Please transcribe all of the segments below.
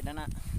Đây!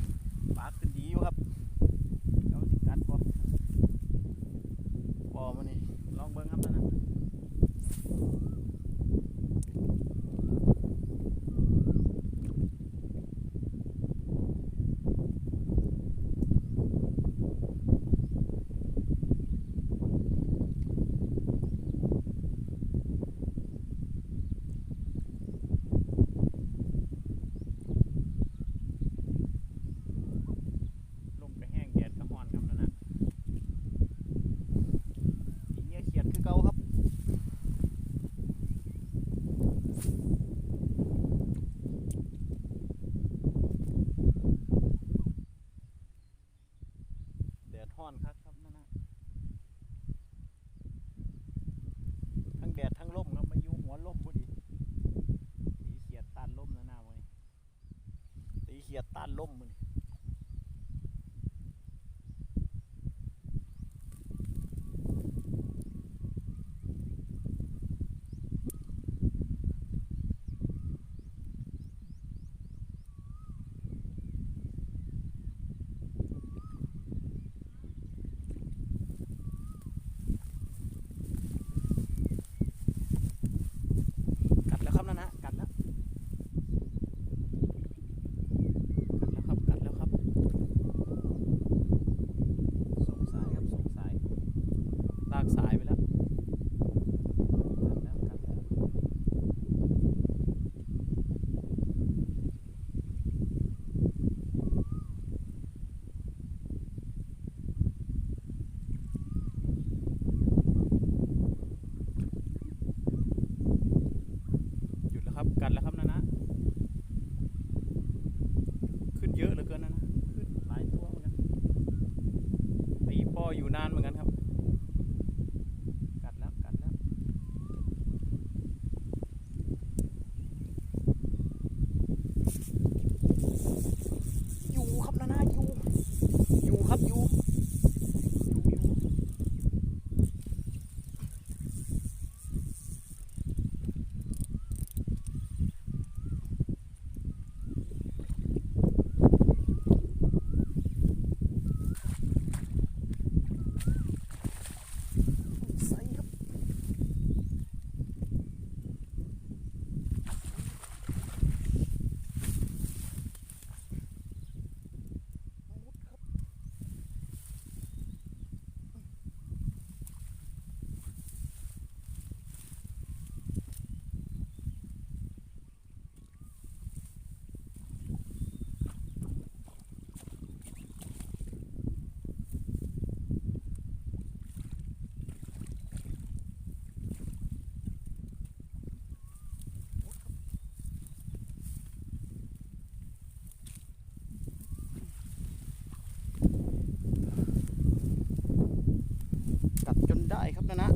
ได้ครับนะนะ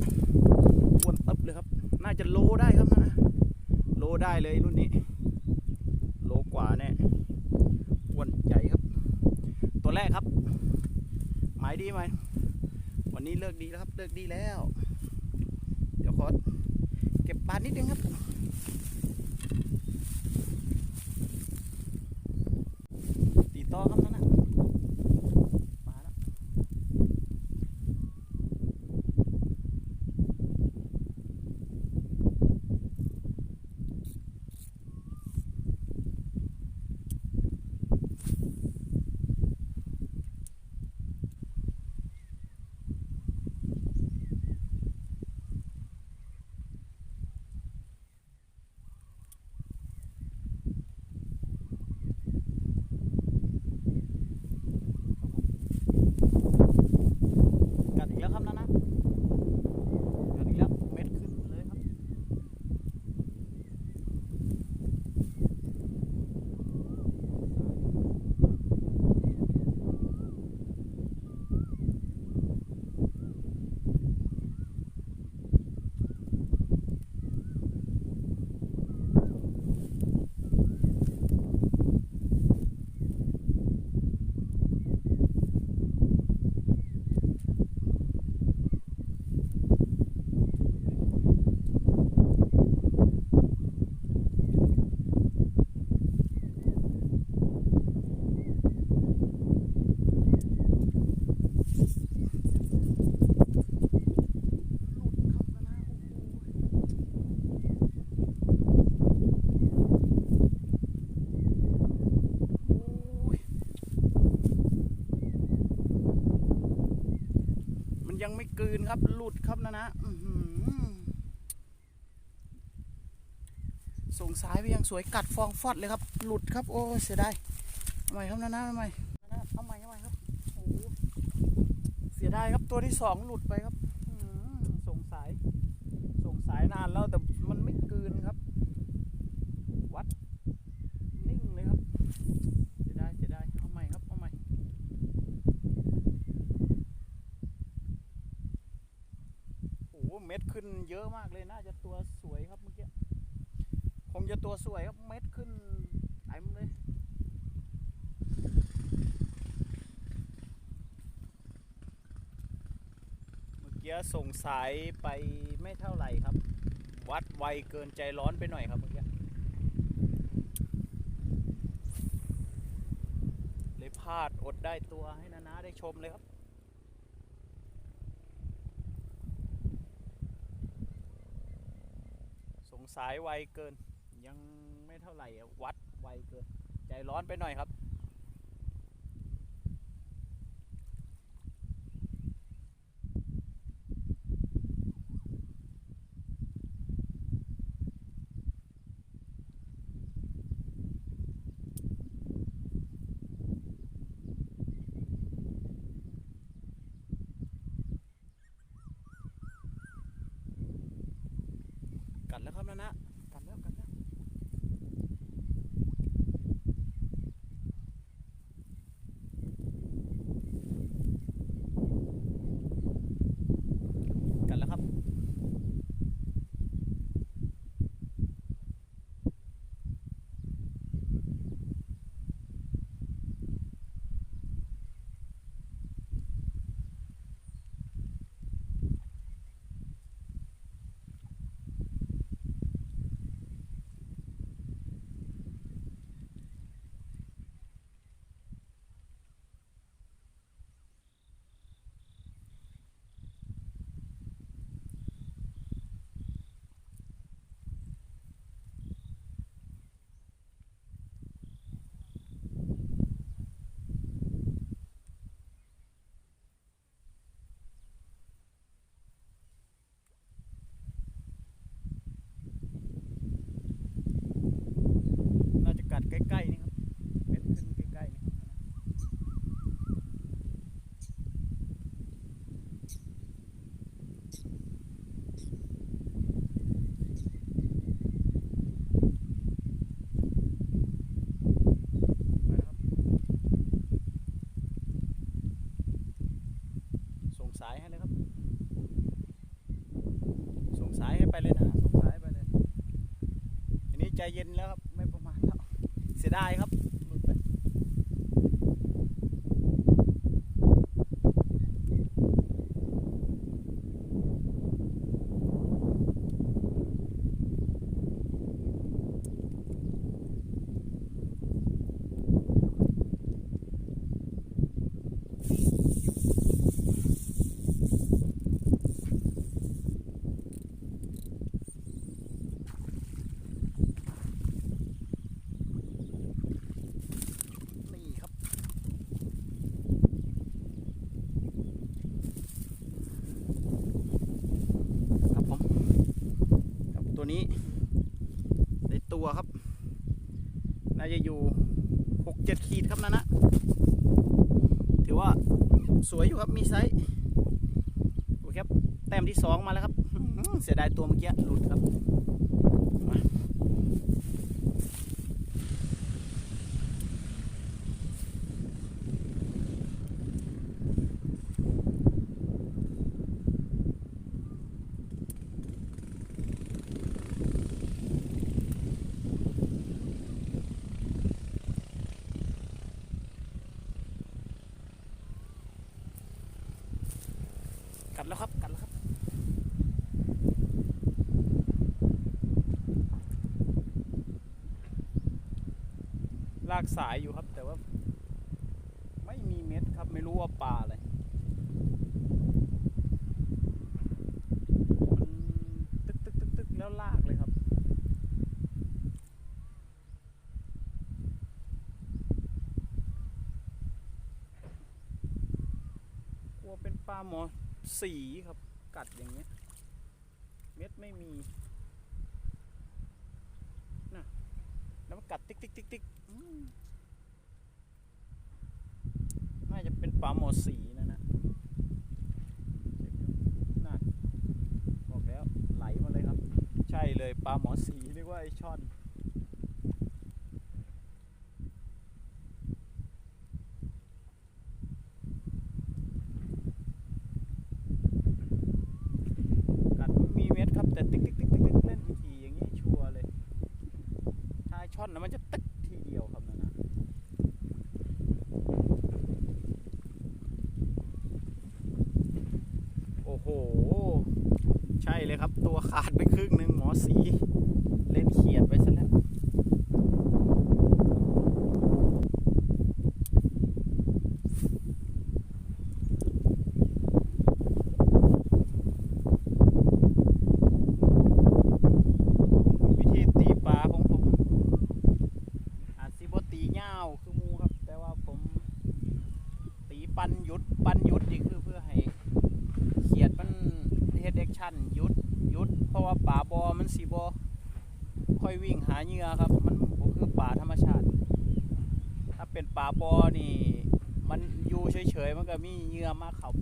วนตับเลยครับ น่าจะโลได้ครับนะโลได้เลยรุ่นนี้ โลกว่าแน่วนใหญ่ครับ ตัวแรกครับ หมายดีไหมวันนี้เลิกดีแล้วครับ เลิกดีแล้ว เดี๋ยวขอเก็บปานนิดนึงครับ ยังไม่กลืนครับหลุดครับนะนะส่งสายไปยังสวยกัดฟองฟอดเลยครับ หลุดครับ โอ้เสียดายทำไมครับนะนะทำไมนะนะทำไมทำไมครับโอ้เสียดายครับตัวที่สองหลุดไปครับส่งสาย ส่งสายนานแล้วแต่มันไม่กลืนครับ วัดนิ่งเลยครับ เสียดายเสียดายเอาใหม่ครับเอาใหม่โอ้โหเม็ดขึ้น เยอะมากเลยน่าจะตัวสวยครับเมื่อกี้คงจะตัวสวยครับเม็ดขึ้นเต็มเลยเมื่อกี้ส่งสายไปไม่เท่าไหร่ครับ วัดไวเกินใจร้อนไปหน่อยครับเมื่อกี้เลยพลาดอดได้ตัวให้นานาได้ชมเลยครับ สายไวเกิน ยังไม่เท่าไหร่อวัดไวเกิน ใจร้อนไปหน่อยครับ เย็นแล้วครับ ไม่ประมาณแล้วเสียดายครับหลุดไปนี่ครับ ครับผมครับตัวนี้ในตัวครับ น่า จะอยู่หกเจ็ดขีดครับนั่นนะถือว่าสวยอยู่ครับมีไซส์โอเคครับแต้มที่สองมาแล้วครับเสียดายตัวเมื่อกี้หลุดครับ แล้วครับ กัดแล้วครับ ลากสายอยู่ครับ แต่ว่า ไม่มีเม็ดครับ ไม่รู้ว่าปลาอะไรตึกตึกตึกตึกแล้วลากเลยครับกลัวเป็นปลาหมอ สีครับ กัดอย่างเงี้ย เม็ดไม่มีนะแล้วมันกัดติ๊กติ๊กติ๊กติ๊กน่าจะเป็นปลาหมอสีนะนะน่าบอกแล้วไหลมาเลยครับ ใช่เลยปลาหมอสีเรียกว่าไอช่อน ครับ ตัวขาดไปครึ่งหนึ่งหมอสี เล่นเขียนไปซะ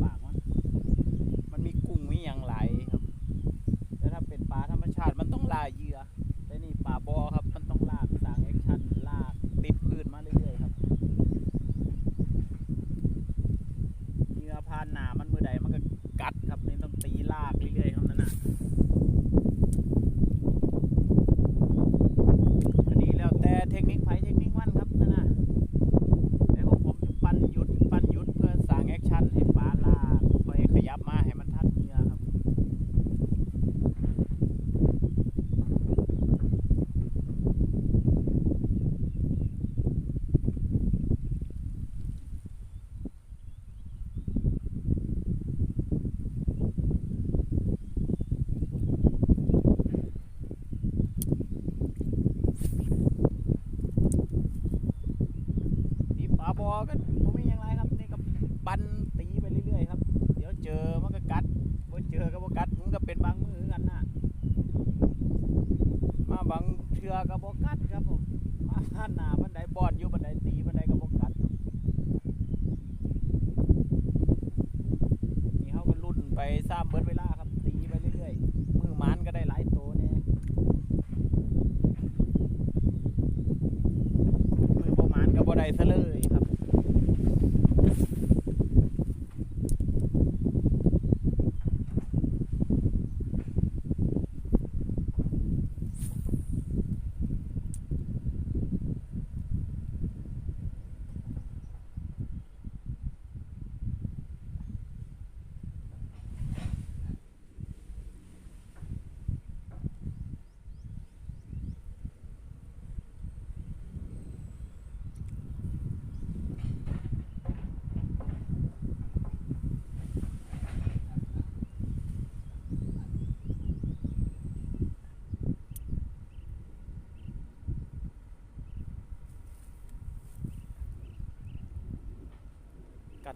ปากมัน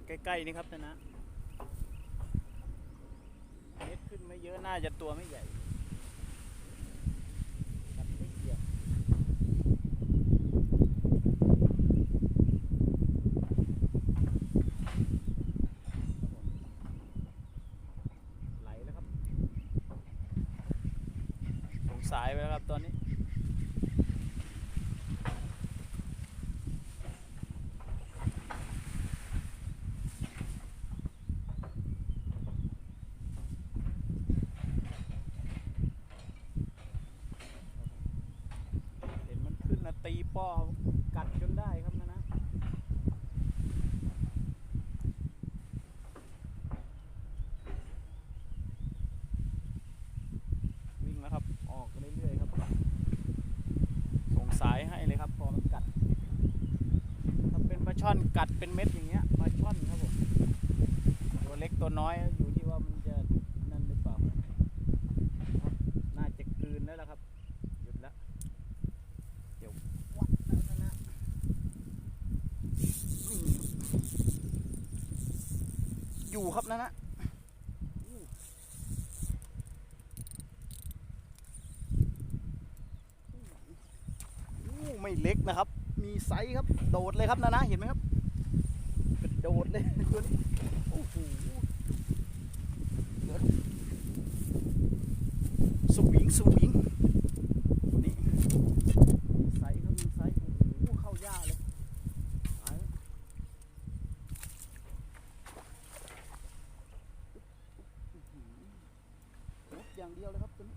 ดใกล้ๆนี่ครับนะนะเม็ดขึ้นไม่เยอะน่าจะตัวไม่ใหญ่ ช่อนกัดเป็นเม็ดอย่างเงี้ยปลาช่อนครับผมตัวเล็กตัวน้อยอยู่ที่ว่ามันจะนั่นหรือเปล่าน่าจะกลืนแล้วล่ะครับหยุดแล้วเดี๋ยววัดแล้วนะอยู่ครับนะนะไม่เล็กนะครับ มีไซส์ครับ โดดเลยครับนะนะเห็นไหมครับกระโดดเลยตัวนี้โอ้โหเดี๋ยวสวิงสวิงนี่ไซส์ก็มีไซส์โอ้โหเข้ายากเลยตายแล้วอื้อหือมุดอย่างเดียวเลยครับตัวนี้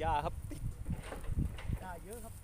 หญ้าครับติดหญ้าเยอะครับ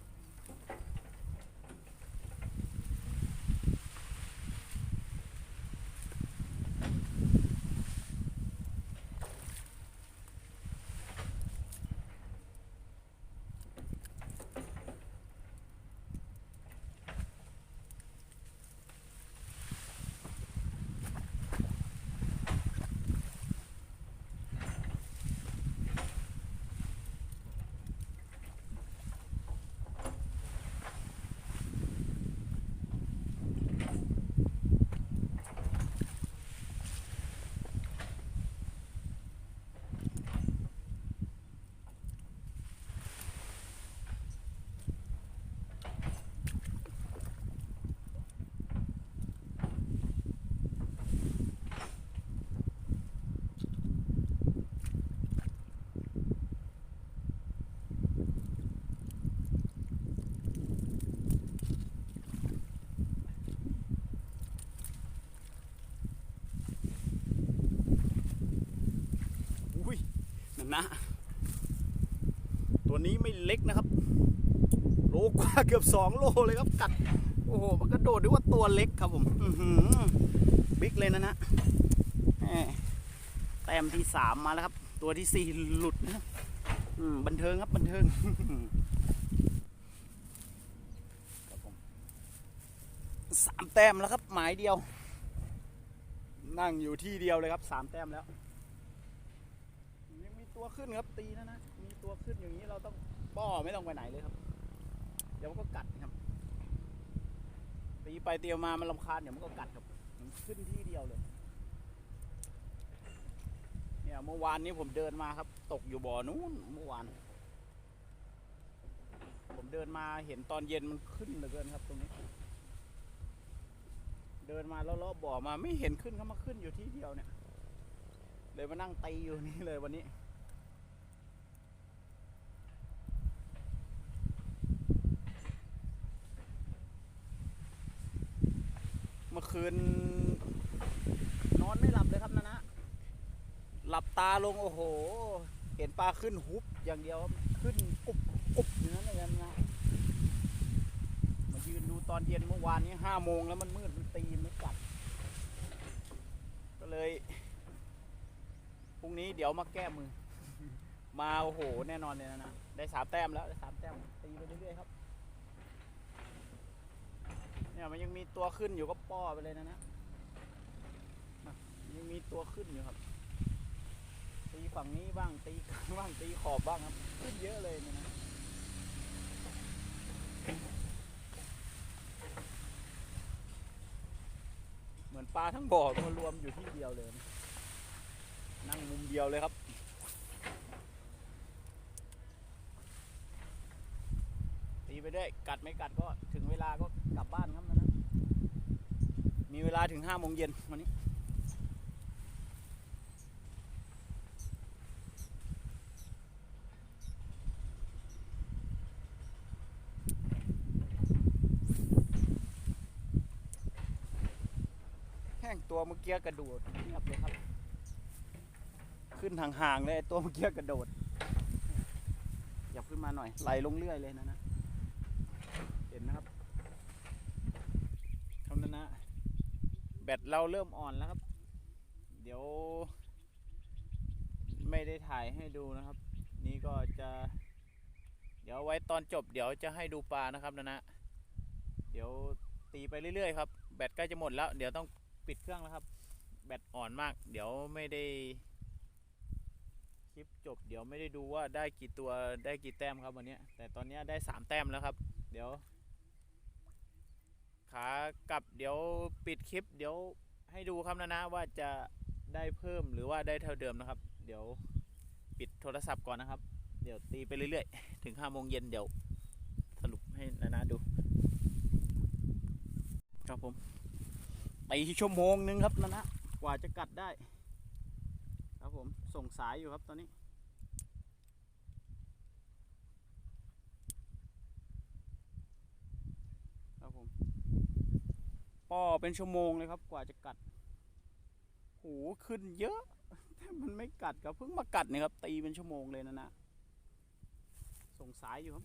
อุ้ย นะ ตัวนี้ไม่เล็กนะครับ โลกว่าเกือบสองโลเลยครับกัด โอ้โห มันกระโดดด้วยว่าตัวเล็กครับผมบิ๊กเลยนะนะแหม่แต้มที่สามมาแล้วครับ ตัวที่สี่หลุดนะบันเทิงครับบันเทิงครับผมสามแต้มแล้วครับ หมายเดียว นั่งอยู่ที่เดียวเลยครับสามแต้มแล้ว ตัวขึ้นครับตีนะนะ มีตัวขึ้นอย่างนี้เราต้องป้อไม่ต้องไปไหนเลยครับ เดี๋ยวมันก็กัดครับ ตีไปเตียวมามันลำคาญเดี๋ยวมันก็กัดครับมันขึ้นที่เดียวเลย เนี่ยเมื่อวานนี้ผมเดินมาครับ ตกอยู่บ่อนู้นเมื่อวาน ผมเดินมาเห็นตอนเย็นมันขึ้นเหลือเกินครับ ตรงนี้ เดินมาแล้วรอบบ่อมาไม่เห็นขึ้นเขามาขึ้นอยู่ที่เดียวเนี่ยเลยมานั่งตีอยู่นี่เลยวันนี้ เมื่อ คืน นอนไม่หลับเลยครับนะนะหลับตาลงโอ้โห เห็นปลาขึ้นฮุบอย่างเดียวขึ้นกุบกุบอย่างนั้นเลยนะมายืนดูตอนเย็นเมื่อวานนี้ห้าโมงแล้วมันมืดมันตีไม่กัดก็เลยพรุ่งนี้เดี๋ยวมาแก้มือ มาโอ้โห แน่นอนเลยนะนะได้สามแต้มแล้วได้สามแต้มตีไปเรื่อยๆครับ เนี่ยมันยังมีตัวขึ้นอยู่ก็ป้อไปเลยนะนะนะยังมีตัวขึ้นอยู่ครับ ตีฝั่งนี้บ้างตีกลางบ้างตีขอบบ้างครับ ขึ้นเยอะเลยนี่ยนะเหมือนปลาทั้งบ่อมารวมอยู่ที่เดียวเลย นั่งมุมเดียวเลยครับ ตี ไปด้วยกัดไม่กัดก็ถึงเวลาก็กลับบ้านครับนะนะ มีเวลาถึงห้าโมงเย็นวันนี้แห้งตัวเมื่อกี้กระโดดเงียบเลยครับ ขึ้นห่างๆเลยตัวเมื่อกี้กระโดด อย่าขึ้นมาหน่อยไหลลงเรื่อยเลยนะนะ เห็นนะครับเท่านั้นนะแบตเราเริ่มอ่อนแล้วครับ เดี๋ยว ไม่ได้ถ่ายให้ดูนะครับ นี่ก็จะ เดี๋ยวไว้ตอนจบ เดี๋ยวจะให้ดูปลานะครับนะนะเดี๋ยวตีไปเรื่อยๆครับแบตใกล้จะหมดแล้ว เดี๋ยวต้องปิดเครื่องแล้วครับ แบตอ่อนมาก เดี๋ยวไม่ได้คลิปจบ เดี๋ยวไม่ได้ดูว่าได้กี่ตัวได้กี่แต้มครับวันนี้แต่ตอนนี้ได้สามแต้มแล้วครับ เดี๋ยว ขากลับเดี๋ยวปิดคลิป เดี๋ยวให้ดูครับนะนะว่าจะได้เพิ่มหรือว่าได้เท่าเดิมนะครับ เดี๋ยวปิดโทรศัพท์ก่อนนะครับ เดี๋ยวตีไปเรื่อยๆ ถึงห้าโมงเย็นเดี๋ยวสรุปให้นานาดู ครับผมตีชั่วโมงนึงครับนานะกว่าจะกัดได้ ครับผมส่งสายอยู่ครับตอนนี้ ครับผม ป้อเป็นชั่วโมงเลยครับ กว่าจะกัดโหขึ้นเยอะแต่มันไม่กัดครับเพิ่งมากัดเนี่ยครับ ตีเป็นชั่วโมงเลยนะนะส่งสายอยู่ครับ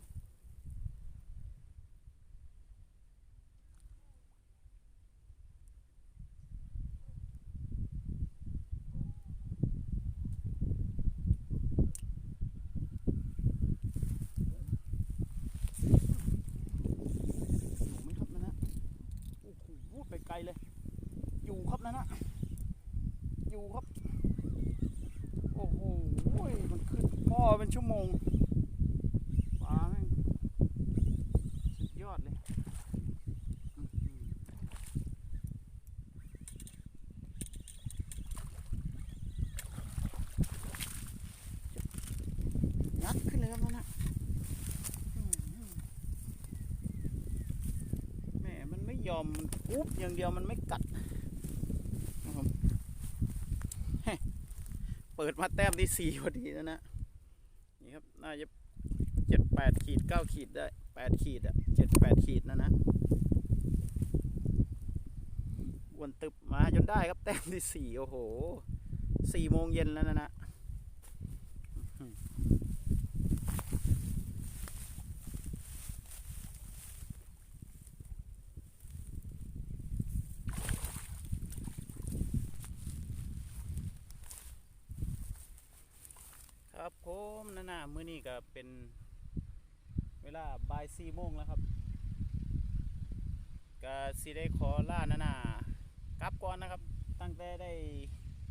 อยู่ไหมครับนะนะโอ้โหไปไกลเลย อยู่ครับนะนะ อยู่ครับ โอ้โห มันขึ้นพ่อเป็นชั่วโมงปลาแม่งสุดยอดเลยยัดขึ้นเลยครับนะนะแม่มันไม่ยอมมันอุ๊บอย่างเดียวมันไม่กัดครับผม เปิดมาแต้มที่สี่พอดีนะนะนี่ครับน่าจะเจ็ดแปดขีดเก้าขีดได้แปดขีดอะเจ็ดแปดขีดนะนะวนตึบมาจนได้ครับแต้มที่สี่โอ้โหสี่โมงเย็นแล้วนะนะอื้อหือครับ ผมนะนะมื้อนี้ก็เป็นเวลาบ่ายสี่โมงแล้วครับก็สิได้ขอล่านะนะกลับก่อนนะครับ ตั้งแต่ได้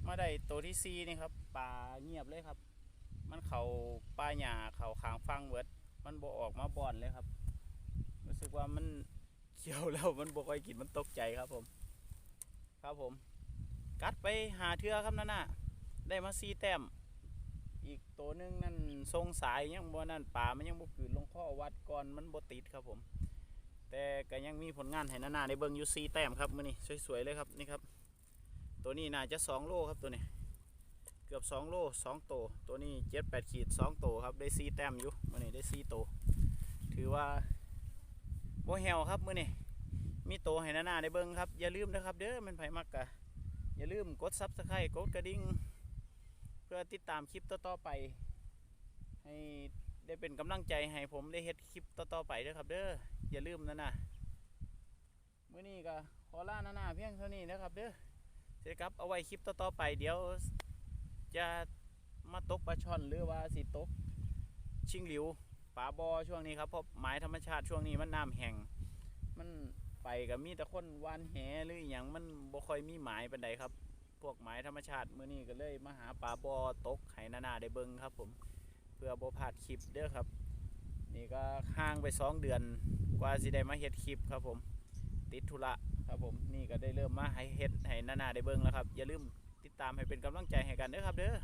มาได้ตัวที่ซีนี่ครับป่าเงียบเลยครับ มันเขาป่าหญ้าเขาขางฟังเวิร์ดมันบ่ออกมาบ่อนเลยครับ รู้สึกว่ามันเขียวแล้วมันบ่ค่อยกินมันตกใจครับผม ครับผม กัดไปหาเทือครับนั่นน่ะได้มาซีแต้ม อีกตัวหนึงนั่นทรงสายยังบ่นั่นป่ามันยังบ่กืนลงข้อวัดก่อนมันบ่ติดครับผม แต่ก็ยังมีผลงานให้นานาได้เบิ่งอยู่ซีแต้มครับมื้อนี้สวยๆเลยครับนี่ครับ ตัวนี้น่าจะ2โลครับตัวนี้ เกือบ2โล2โตตัวนี้7 8ขีด2โตครับได้ซีแต้มอยู่มื้อนี้ได้ซีโตถือว่าบ่แหวครับมื้อนี้มีโตวให้นานาได้เบิ่งครับอย่าลืมนะครับ เด้อมันไผมักกะอย่าลืมกด Subscribe กดกระดิ่ง เพื่อติดตามคลิปต่อๆไป ให้ได้เป็นกำลังใจให้ผมได้เฮ็ดคลิปต่อๆไปด้อครับเด้ออย่าลืมนะนะมื้อนี้ก็ขอลานานาเพียงเท่านี้นะครับเด้อเสร็จครับเอาไว้คลิปต่อๆไป เดี๋ยวจะมาตกปลาช่อนหรือว่าสิตก ชิงหลิวปลาบอช่วงนี้ครับเพราะหมายธรรมชาติช่วงนี้มันน้ำแห้งมันไปกับมีแต่คนวานแหหรืออย่างมันบ่ค่อยมีหมายปานใดครับ พวกหมายธรรมชาติมื้อนี้ก็เลยมาหาปลาบอตกให้นานาได้เบิ่งครับผม เพื่อบ่พลาดคลิปเด้อครับ นี่ก็ห่างไปสองเดือนกว่าสิได้มาเฮ็ดคลิปครับผม ติดธุระครับผมนี่ก็ได้เริ่มมาให้เฮ็ดให้นานาได้เบิ่งแล้วครับอย่าลืมติดตามให้เป็นกำลังใจให้กันเด้อครับเด้อ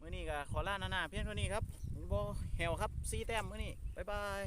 มื้อนี้ก็ขอลานานาเพียงเท่านี้ครับบ่แหวครับซีแต้มมื้อนี้บ๊ายบาย